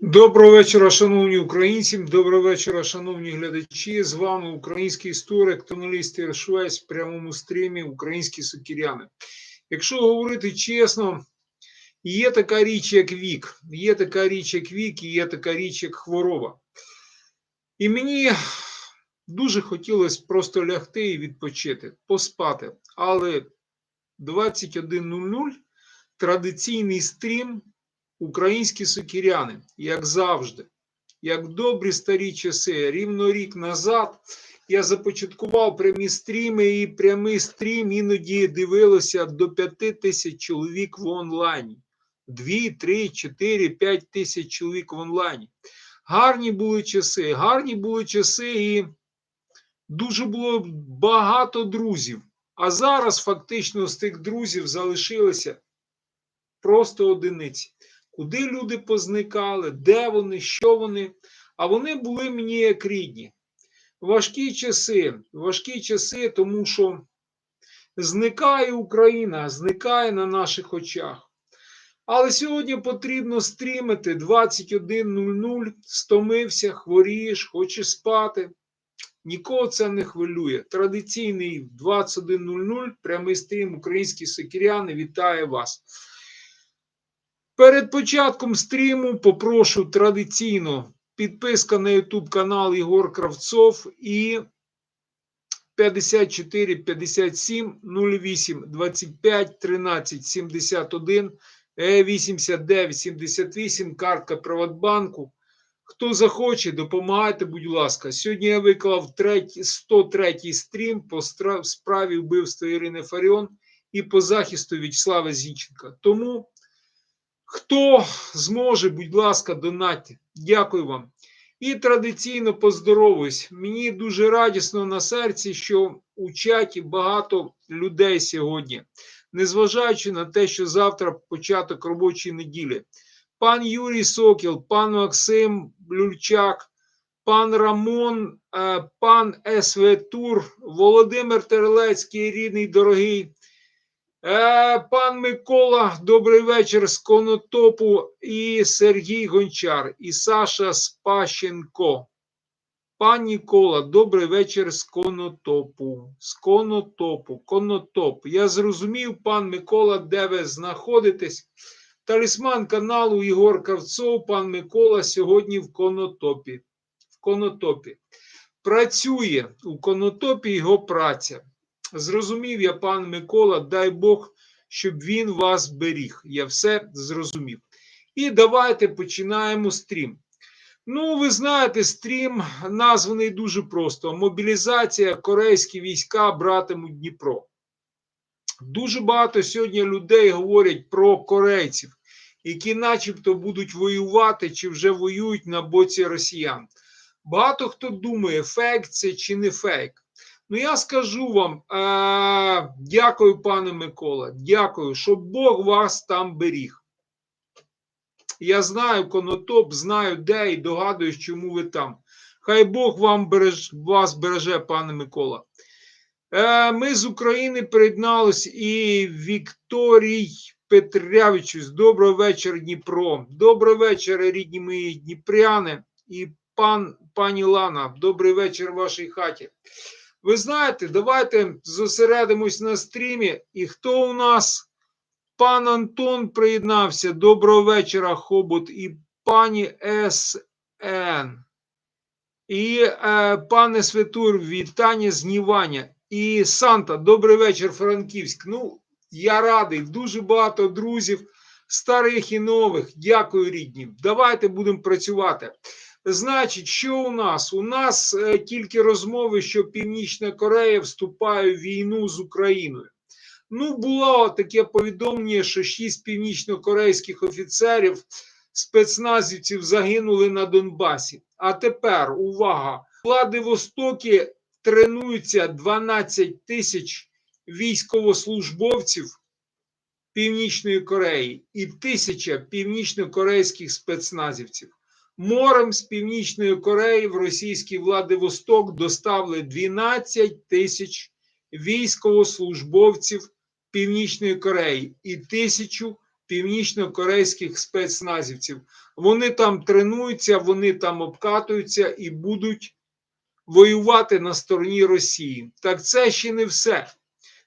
Доброго вечора, шановні українці. Доброго вечора, шановні глядачі. З вами український історик, тоналіст Ігор Швець в прямому стрімі Українські сукіряни. Якщо говорити чесно, є така річ, як вік, є така річ, як вік, і є така річ, як хвороба. І мені дуже хотілося просто лягти і відпочити, поспати. Але 21.00 традиційний стрім українські сокіряни, як завжди, як добрі старі часи, рівно рік назад я започаткував прямі стріми, і прямий стрім іноді дивилося до 5 тисяч чоловік в онлайні. 2, 3, 4, 5 тисяч чоловік в онлайні. Гарні були часи, гарні були часи, і дуже було багато друзів. А зараз фактично з тих друзів залишилися просто одиниці куди люди позникали, де вони, що вони. А вони були мені як рідні. Важкі часи, важкі часи, тому що зникає Україна, зникає на наших очах. Але сьогодні потрібно стрімити 21.00, стомився, хворієш, хочеш спати. Нікого це не хвилює. Традиційний 21.00 прямий стрім українські сокіряни вітає вас. Перед початком стріму попрошу традиційно підписка на YouTube канал Ігор Кравцов і 54 57 08 25 13 71 89 78 картка Приватбанку. Хто захоче, допомагайте, будь ласка. Сьогодні я виклав 103 стрім по справі вбивства Ірини Фаріон і по захисту В'ячеслава Зінченка. Тому Хто зможе, будь ласка, донатьте. Дякую вам. І традиційно поздоровуюсь. Мені дуже радісно на серці, що у чаті багато людей сьогодні, незважаючи на те, що завтра початок робочої неділі. Пан Юрій Сокіл, пан Максим Люльчак, пан Рамон, е, пан СВ Тур, Володимир Терелецький, рідний дорогий. Е, Пан Микола, добрий вечір з Конотопу і Сергій Гончар і Саша Спащенко. Пан Нікола, добрий вечір з Конотопу. З Конотопу, Конотоп. Я зрозумів, пан Микола, де ви знаходитесь. Талісман каналу Ігор Кравцов, пан Микола сьогодні в Конотопі. В Конотопі. Працює у Конотопі його праця. Зрозумів я, пан Микола, дай Бог, щоб він вас беріг. Я все зрозумів. І давайте починаємо стрім. Ну, ви знаєте, стрім названий дуже просто: мобілізація, корейські війська братимуть Дніпро. Дуже багато сьогодні людей говорять про корейців, які, начебто, будуть воювати чи вже воюють на боці росіян. Багато хто думає, фейк це чи не фейк. Ну, я скажу вам, е, дякую, пане Микола, дякую, щоб Бог вас там беріг. Я знаю конотоп, знаю, де і догадуюсь, чому ви там. Хай Бог вам береж, вас береже, пане Микола. Е, Ми з України приєдналися і Вікторій Петрявичус. Добрий вечір, Дніпро. Добрий вечір, рідні мої Дніпряни і пан, пані Лана. Добрий вечір в вашій хаті. Ви знаєте, давайте зосередимось на стрімі. І хто у нас? Пан Антон приєднався. Доброго вечора, Хобот, і пані СН. І е, пане Светур, вітання знівання. І Санта, добрий вечір, Франківськ. Ну, я радий, дуже багато друзів, старих і нових. Дякую, рідні. Давайте будемо працювати. Значить, що у нас? У нас е, тільки розмови, що Північна Корея вступає в війну з Україною. Ну, було таке повідомлення, що шість північно-корейських офіцерів, спецназівців загинули на Донбасі. А тепер увага! Влади Востокі тренуються 12 тисяч військовослужбовців Північної Кореї і тисяча північно-корейських спецназівців. Морем з Північної Кореї в російський Владивосток доставили 12 тисяч військовослужбовців Північної Кореї і тисячу північно-корейських спецназівців. Вони там тренуються, вони там обкатуються і будуть воювати на стороні Росії. Так це ще не все.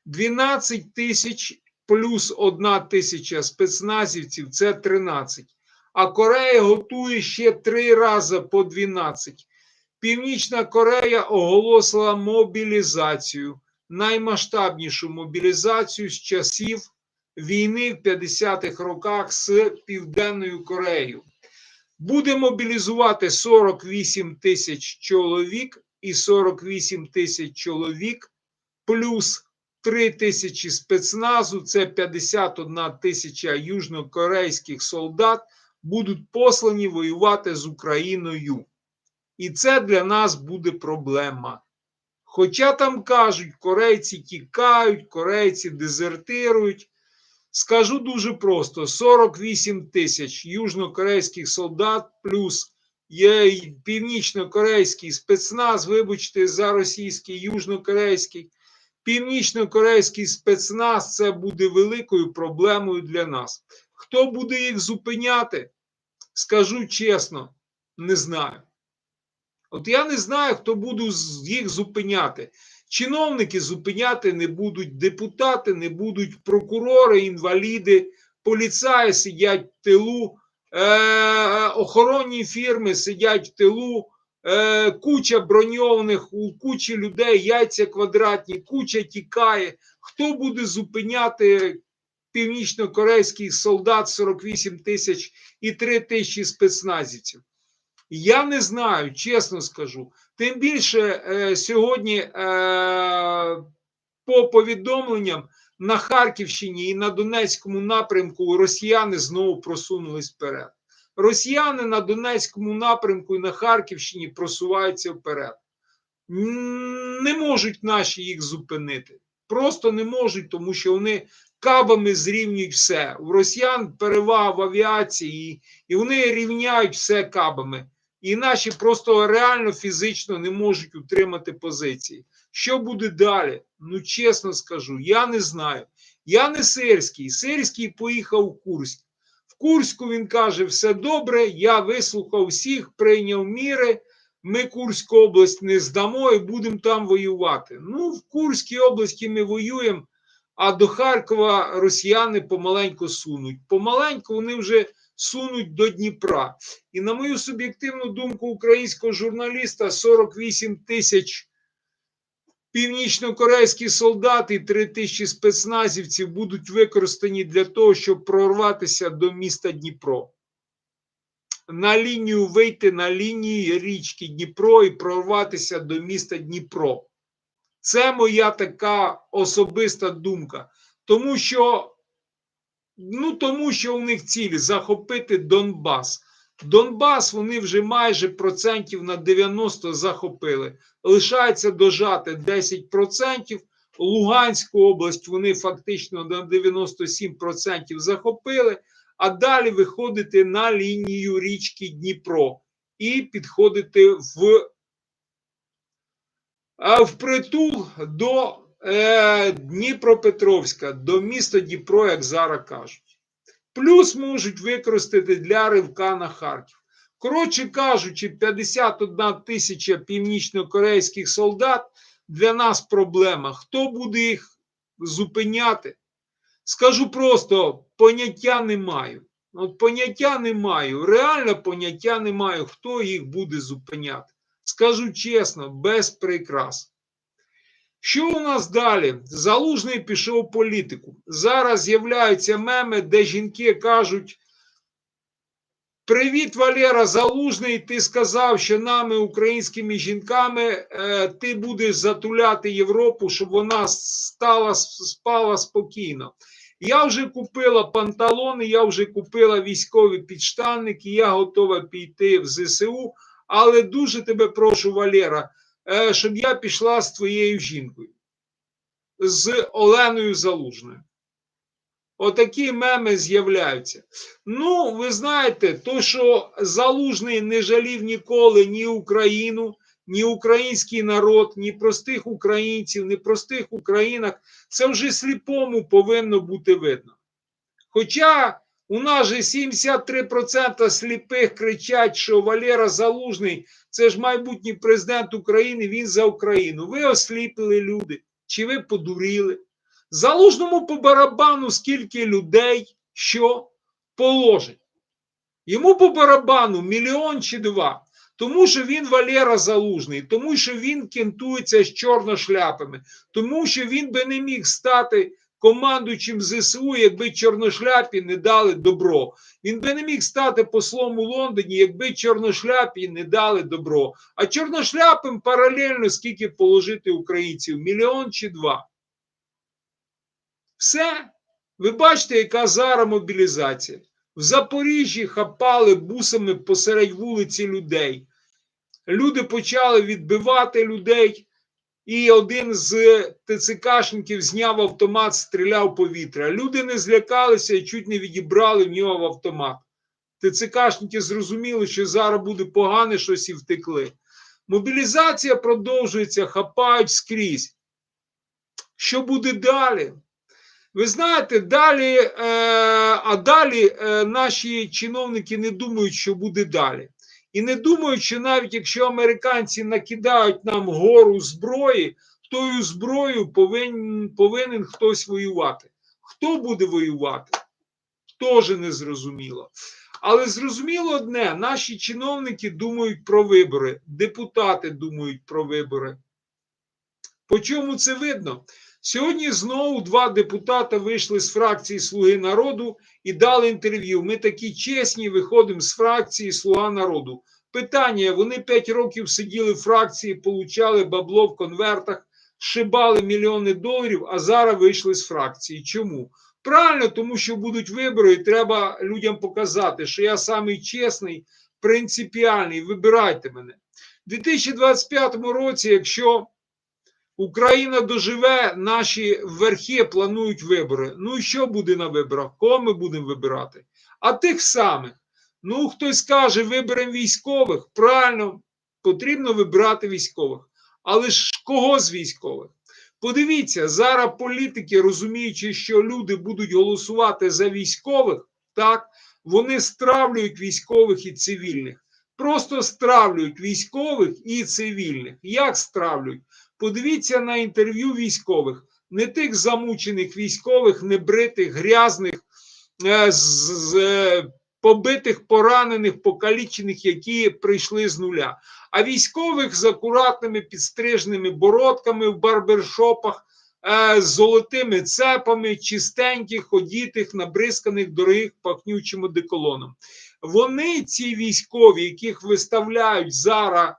12 тисяч плюс 1 тисяча спецназівців це 13. А Корея готує ще три рази по 12. Північна Корея оголосила мобілізацію, наймасштабнішу мобілізацію з часів війни в 50-х роках з Південною Кореєю. Буде мобілізувати 48 тисяч чоловік і 48 тисяч чоловік плюс 3 тисячі спецназу, це 51 тисяча южнокорейських солдат будуть послані воювати з Україною. І це для нас буде проблема. Хоча там кажуть, корейці тікають, корейці дезертирують. Скажу дуже просто: 48 тисяч южнокорейських солдат плюс є північно-корейський спецназ, вибачте, за російський южнокорейський. Північно-корейський спецназ це буде великою проблемою для нас. Хто буде їх зупиняти? Скажу чесно, не знаю. От я не знаю, хто буде їх зупиняти. Чиновники зупиняти не будуть, депутати не будуть, прокурори, інваліди, поліцаї сидять в тилу, е- охоронні фірми сидять в тилу, е- куча броньованих, у кучі людей, яйця квадратні, куча тікає. Хто буде зупиняти північно-корейських солдат 48 тисяч і 3 тисячі спецназівців? Я не знаю, чесно скажу. Тим більше е, сьогодні е, по повідомленням на Харківщині і на Донецькому напрямку росіяни знову просунулись вперед. Росіяни на Донецькому напрямку і на Харківщині просуваються вперед. Не можуть наші їх зупинити. Просто не можуть, тому що вони кабами зрівнюють все. У росіян перевага в авіації, і, вони рівняють все кабами. І наші просто реально фізично не можуть утримати позиції. Що буде далі? Ну, чесно скажу, я не знаю. Я не Сирський. Сирський поїхав у Курськ. В Курську він каже: все добре, я вислухав всіх, прийняв міри. Ми Курську область не здамо і будемо там воювати. Ну, в Курській області ми воюємо, а до Харкова росіяни помаленьку сунуть. Помаленьку вони вже сунуть до Дніпра. І на мою суб'єктивну думку українського журналіста 48 тисяч північно-корейські солдати і 3 тисячі спецназівців будуть використані для того, щоб прорватися до міста Дніпро. На лінію вийти на лінії річки Дніпро і прорватися до міста Дніпро. Це моя така особиста думка. Тому що, ну, тому що у них ціль захопити Донбас. Донбас вони вже майже процентів на 90 захопили. Лишається дожати 10%. Луганську область вони фактично на 97% захопили, а далі виходити на лінію річки Дніпро і підходити в, впритул до е, Дніпропетровська, до міста Дніпро, як зараз кажуть. Плюс можуть використати для ривка на Харків. Коротше кажучи, 51 тисяча північно-корейських солдат для нас проблема. Хто буде їх зупиняти? Скажу просто: поняття не маю. От поняття не маю, реально поняття не маю, хто їх буде зупиняти. Скажу чесно, без прикрас. Що у нас далі? Залужний пішов в політику. Зараз з'являються меми, де жінки кажуть: Привіт, Валера Залужний. Ти сказав, що нами, українськими жінками, е, ти будеш затуляти Європу, щоб вона стала спала спокійно. Я вже купила панталони, я вже купила військові підштанники, я готова піти в ЗСУ. Але дуже тебе прошу, Валера, е, щоб я пішла з твоєю жінкою, з Оленою Залужною. Отакі меми з'являються. Ну, ви знаєте, то, що Залужний не жалів ніколи ні Україну, ні український народ, ні простих українців, ні простих українок, це вже сліпому повинно бути видно. Хоча У нас же 73% сліпих кричать, що Валера Залужний це ж майбутній президент України, він за Україну. Ви осліпили люди. Чи ви подуріли? Залужному по барабану скільки людей що положить. Йому по барабану мільйон чи два. Тому що він Валера Залужний, тому що він кентується з чорношляпами, тому що він би не міг стати командуючим ЗСУ, якби чорношляпі не дали добро. Він би не міг стати послом у Лондоні, якби чорношляпі не дали добро. А чорношляпим паралельно скільки положити українців? Мільйон чи два. Все. Ви бачите, яка зараз мобілізація. В Запоріжжі хапали бусами посеред вулиці людей. Люди почали відбивати людей, і один з ТЦКшників зняв автомат, стріляв повітря. Люди не злякалися і чуть не відібрали в нього в автомат. ТЦКшники зрозуміли, що зараз буде погане щось і втекли. Мобілізація продовжується, хапають скрізь. Що буде далі? Ви знаєте, далі, е, а далі е, наші чиновники не думають, що буде далі. І не думають, що навіть якщо американці накидають нам гору зброї, тою зброєю повинен, повинен хтось воювати. Хто буде воювати? Теж не зрозуміло. Але зрозуміло одне: наші чиновники думають про вибори, депутати думають про вибори. По чому це видно? Сьогодні знову два депутата вийшли з фракції Слуги народу і дали інтерв'ю. Ми такі чесні, виходимо з фракції Слуга народу. Питання: вони 5 років сиділи в фракції, получали бабло в конвертах, шибали мільйони доларів, а зараз вийшли з фракції. Чому? Правильно, тому що будуть вибори, і треба людям показати, що я самий чесний, принципіальний. Вибирайте мене. У 2025 році, якщо Україна доживе, наші верхи планують вибори. Ну і що буде на виборах? Кого ми будемо вибирати? А тих самих. Ну, хтось скаже, виберемо військових. Правильно, потрібно вибирати військових. Але ж кого з військових? Подивіться, зараз політики, розуміючи, що люди будуть голосувати за військових, так, вони стравлюють військових і цивільних. Просто стравлюють військових і цивільних. Як стравлюють? Подивіться на інтерв'ю військових, не тих замучених військових, небритих, грязних, е, з, з, е, побитих, поранених, покалічених, які прийшли з нуля, а військових з акуратними підстриженими бородками в барбершопах, е, з золотими цепами, чистеньких, одітих, набризканих дорогих пахнючим одеколоном. Вони, ці військові, яких виставляють зараз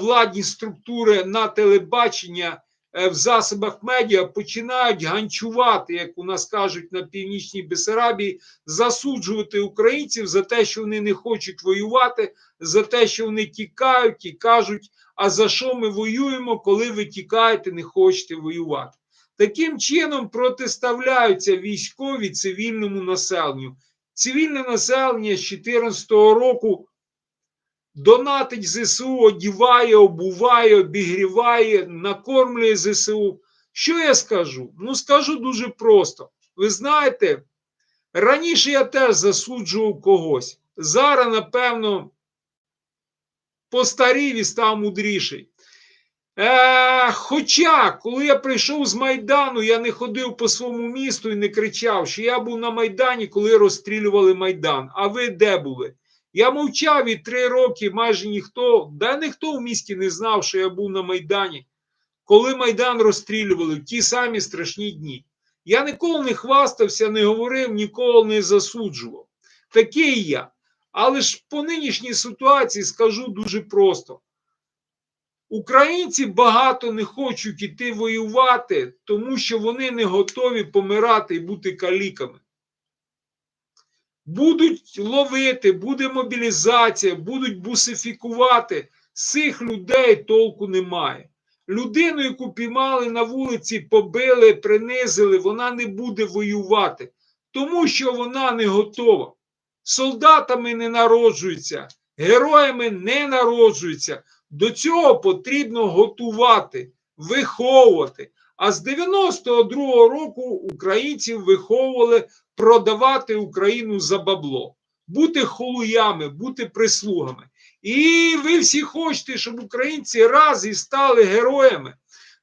владні структури на телебачення е, в засобах медіа, починають ганчувати, як у нас кажуть на північній Бесарабії, засуджувати українців за те, що вони не хочуть воювати, за те, що вони тікають і кажуть, а за що ми воюємо, коли ви тікаєте, не хочете воювати. Таким чином протиставляються військові цивільному населенню. Цивільне населення з 2014 року донатить ЗСУ, одіває, обуває, обігріває, накормлює ЗСУ. Що я скажу? Ну, скажу дуже просто. Ви знаєте, раніше я теж засуджував когось. Зараз, напевно, постарів і став мудріший. Е, Хоча, коли я прийшов з Майдану, я не ходив по своєму місту і не кричав, що я був на Майдані, коли розстрілювали Майдан. А ви де були? Я мовчав і три роки майже ніхто, да ніхто в місті не знав, що я був на Майдані, коли Майдан розстрілювали в ті самі страшні дні. Я ніколи не хвастався, не говорив, ніколи не засуджував. Такий я. Але ж по нинішній ситуації скажу дуже просто. Українці багато не хочуть іти воювати, тому що вони не готові помирати і бути каліками. Будуть ловити, буде мобілізація, будуть бусифікувати. Цих людей толку немає. Людину, яку піймали на вулиці, побили, принизили, вона не буде воювати, тому що вона не готова. Солдатами не народжуються, героями не народжуються. До цього потрібно готувати, виховувати. А з 92-го року українців виховували продавати Україну за бабло, бути холуями, бути прислугами. І ви всі хочете, щоб українці раз і стали героями.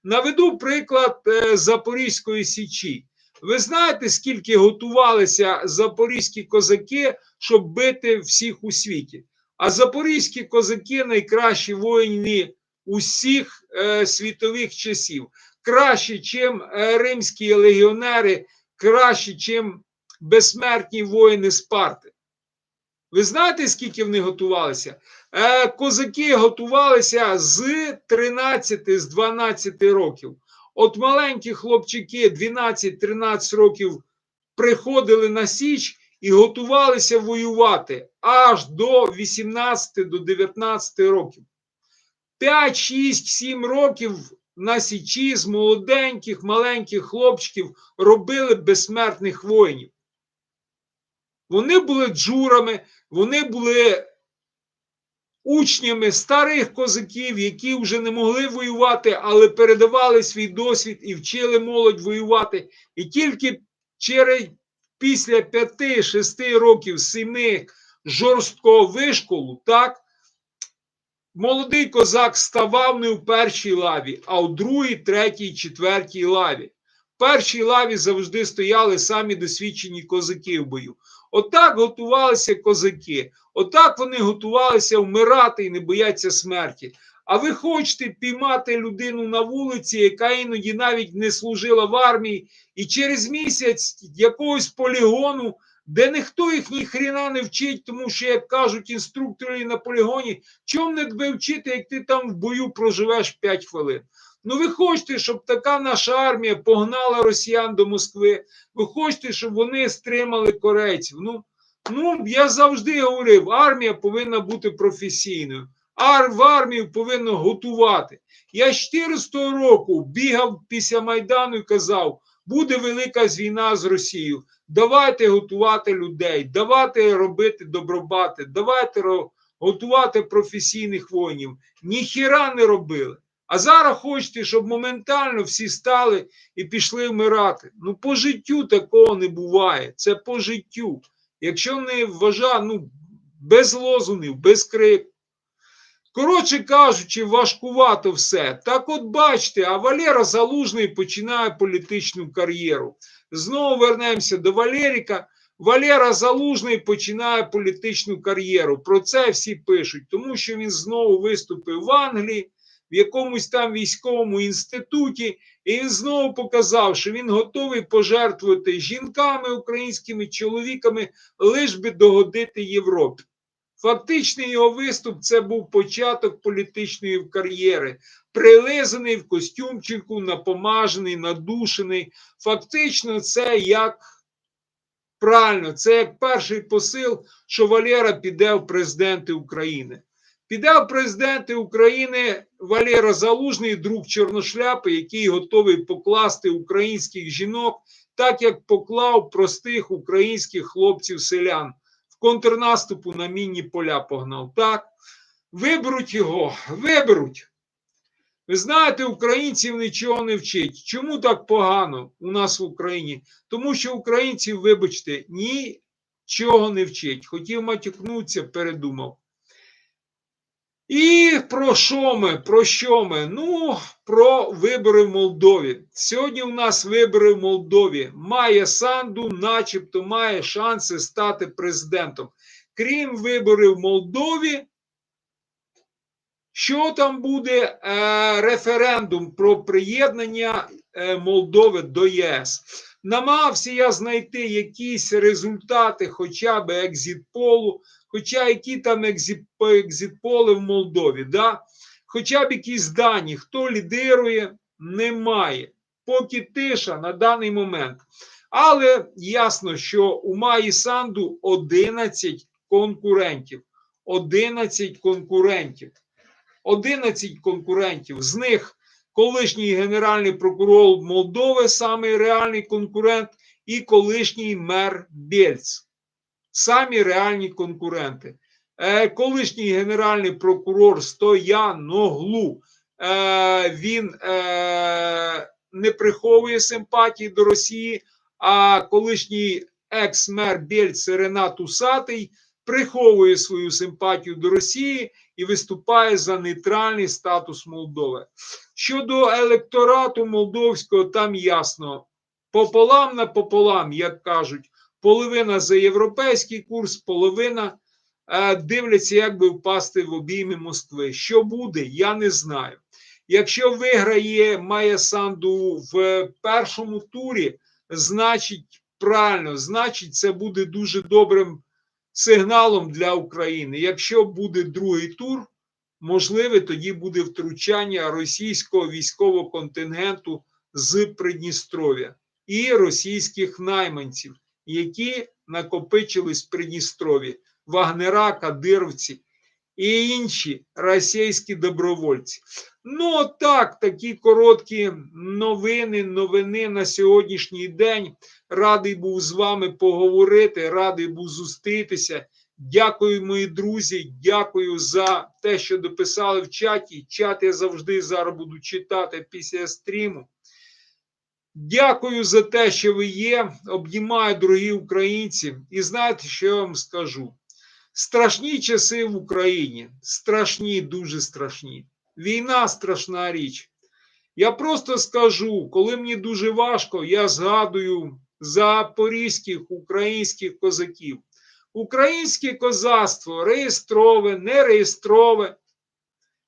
Наведу приклад е, Запорізької Січі. Ви знаєте, скільки готувалися запорізькі козаки, щоб бити всіх у світі? А запорізькі козаки найкращі воїни усіх е, світових часів. Краще, чим е, римські легіонери, краще, чим безсмертні воїни Спарти. Ви знаєте, скільки вони готувалися? Е, козаки готувалися з 13, з 12 років. От маленькі хлопчики 12-13 років приходили на Січ і готувалися воювати аж до 18 до 19 років. 5, 6, 7 років на Січі з молоденьких, маленьких хлопчиків робили безсмертних воїнів. Вони були джурами, вони були учнями старих козаків, які вже не могли воювати, але передавали свій досвід і вчили молодь воювати. І тільки через після 5-6 років 7 жорсткого вишколу, так, молодий козак ставав не у першій лаві, а у другій, третій, четвертій лаві. В першій лаві завжди стояли самі досвідчені козаки в бою. Отак готувалися козаки, отак вони готувалися вмирати і не бояться смерті. А ви хочете піймати людину на вулиці, яка іноді навіть не служила в армії, і через місяць якогось полігону, де ніхто їх ні хріна не вчить, тому що, як кажуть інструктори на полігоні, чому не тебе вчити, як ти там в бою проживеш 5 хвилин? Ну, ви хочете, щоб така наша армія погнала росіян до Москви. Ви хочете, щоб вони стримали корейців. Ну, ну я завжди говорив, армія повинна бути професійною. Ар в армію повинно готувати. Я з 14 року бігав після Майдану і казав, буде велика війна з Росією. Давайте готувати людей, давайте робити добробати, давайте готувати професійних воїнів. Ніхіра не робили. А зараз хочете, щоб моментально всі стали і пішли вмирати. Ну, по життю такого не буває. Це по життю. Якщо не вважає, ну, без лозунів, без крику. Коротше кажучи, важкувато все. Так от бачите, а Валера Залужний починає політичну кар'єру. Знову вернемося до Валеріка. Валера Залужний починає політичну кар'єру. Про це всі пишуть, тому що він знову виступив в Англії в якомусь там військовому інституті, і він знову показав, що він готовий пожертвувати жінками, українськими чоловіками, лиш би догодити Європі. Фактичний його виступ це був початок політичної кар'єри, прилизаний в костюмчику, напомажений, надушений. Фактично, це як правильно, це як перший посил, що Валера піде в президенти України. Піде в президенти України Валера Залужний, друг Чорношляпи, який готовий покласти українських жінок, так як поклав простих українських хлопців-селян контрнаступу на мінні поля погнав. Так, виберуть його, виберуть. Ви знаєте, українців нічого не вчить. Чому так погано у нас в Україні? Тому що українців, вибачте, нічого не вчить. Хотів матюкнутися, передумав. І про що ми? Про що ми? Ну, про вибори в Молдові. Сьогодні у нас вибори в Молдові. Має Санду, начебто, має шанси стати президентом. Крім виборів в Молдові, що там буде е, референдум про приєднання е, Молдови до ЄС? Намагався я знайти якісь результати, хоча б екзитполу, хоча які там екзитполи в Молдові, да? хоча б якісь дані, хто лідирує, немає. Поки тиша на даний момент. Але ясно, що у Маї Санду 11 конкурентів. 11 конкурентів. 11 конкурентів. З них колишній генеральний прокурор Молдови, самий реальний конкурент, і колишній мер Бєльц самі реальні конкуренти. Е, Колишній генеральний прокурор Стояноглу, е, він е, не приховує симпатії до Росії, а колишній екс-мер Бєльце Ренат Усатий приховує свою симпатію до Росії і виступає за нейтральний статус Молдови. Щодо електорату молдовського, там ясно. Пополам на пополам, як кажуть, половина за європейський курс, половина е, дивляться, як би впасти в обійми Москви. Що буде, я не знаю. Якщо виграє Майя Санду в першому турі, значить правильно, значить, це буде дуже добрим сигналом для України. Якщо буде другий тур, можливе тоді буде втручання російського військового контингенту з Придністров'я і російських найманців, які накопичились в Придністров'ї, Вагнера, Кадировці і інші російські добровольці. Ну, так, такі короткі новини, новини на сьогоднішній день. Радий був з вами поговорити, радий був зустрітися. Дякую, мої друзі. Дякую за те, що дописали в чаті. Чат я завжди зараз буду читати після стріму. Дякую за те, що ви є. Обнімаю, дорогі українці. І знаєте, що я вам скажу? Страшні часи в Україні. Страшні, дуже страшні. Війна страшна річ. Я просто скажу, коли мені дуже важко, я згадую запорізьких українських козаків. Українське козацтво реєстрове, нереєстрове,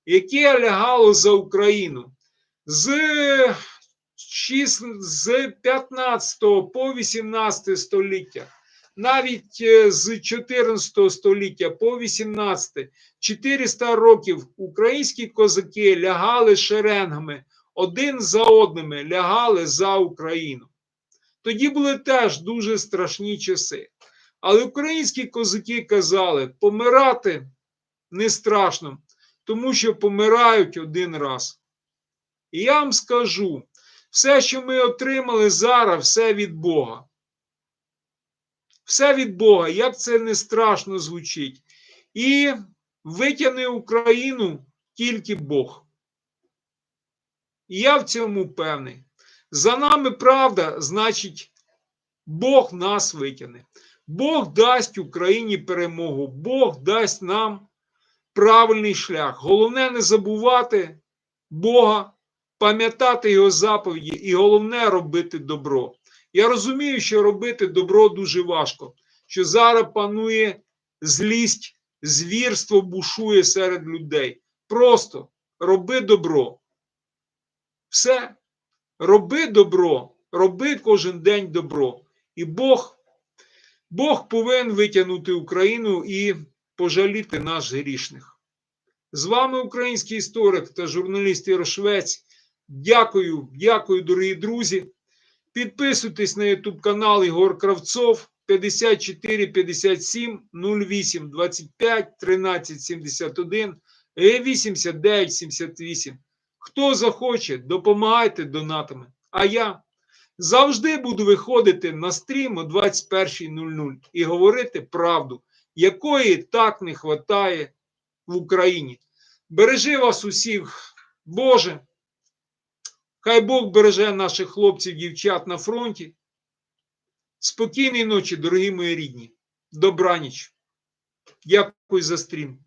яке лягало за Україну. З, з 15 по 18 століття, навіть е, з 14 століття по 18, 400 років українські козаки лягали шеренгами, один за одними лягали за Україну. Тоді були теж дуже страшні часи. Але українські козаки казали, помирати не страшно, тому що помирають один раз. І я вам скажу, все, що ми отримали зараз, все від Бога. Все від Бога, як це не страшно звучить. І витягне Україну тільки Бог. І я в цьому певний. За нами правда, значить, Бог нас витягне. Бог дасть Україні перемогу, Бог дасть нам правильний шлях. Головне не забувати Бога, пам'ятати Його заповіді і головне робити добро. Я розумію, що робити добро дуже важко, що зараз панує злість, звірство бушує серед людей. Просто роби добро. Все. Роби добро, роби кожен день добро. І Бог, Бог повинен витягнути Україну і пожаліти наш грішних. З вами український історик та журналіст Ярошвець. Дякую, дякую, дорогі друзі. Підписуйтесь на YouTube канал Ігор Кравцов 54 57 08 25 13 71 89 78. Хто захоче, допомагайте донатами. А я завжди буду виходити на стрім о 21.00 і говорити правду, якої так не вистачає в Україні. Бережи вас усіх, Боже. Хай Бог береже наших хлопців, дівчат на фронті. Спокійної ночі, дорогі мої рідні. Добраніч. Дякую за стрім.